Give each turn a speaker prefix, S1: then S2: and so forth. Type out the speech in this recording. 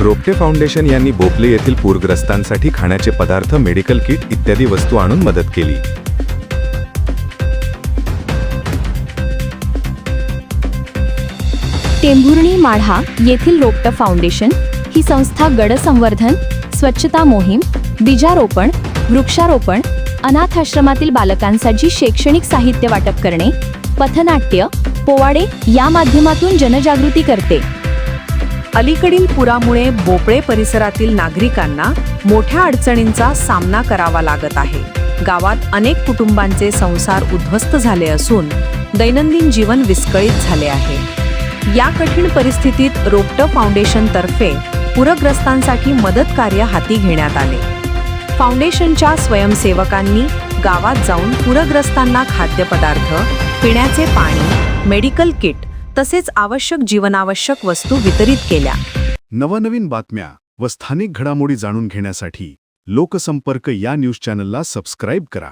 S1: रोपटे फाउंडेशन यांनी बोपले येथील पूरग्रस्तांसाठी खाण्याचे पदार्थ मेडिकल किट इत्यादी वस्तू आणून मदत केली.
S2: टेंभुर्णी माढा येथील रोपट फाउंडेशन ही संस्था गडसंवर्धन स्वच्छता मोहीम बीजारोपण वृक्षारोपण अनाथ आश्रमातील बालकांसाठी शैक्षणिक साहित्य वाटप करणे पथनाट्य पोवाडे या माध्यमातून जनजागृती करते.
S3: अलीकडील पुरामुळे बोपळे परिसरातील नागरिकांना मोठ्या अडचणींचा सामना करावा लागत आहे. गावात अनेक कुटुंबांचे संसार उद्ध्वस्त झाले असून दैनंदिन जीवन विस्कळीत झाले आहे. या कठीण परिस्थितीत रोपट फाउंडेशन तर्फे पूरग्रस्तांसाठी मदत कार्य हाती घेण्यात आले. फाउंडेशनच्या स्वयंसेवकांनी गावात जाऊन पूरग्रस्तांना खाद्यपदार्थ पिण्याचे पाणी मेडिकल किट तसेच आवश्यक जीवनावश्यक वस्तू वितरित केल्या.
S4: नवनवीन बातम्या व स्थानिक घडामोडी जाणून घेण्यासाठी लोकसंपर्क या न्यूज चॅनलला सबस्क्राईब करा.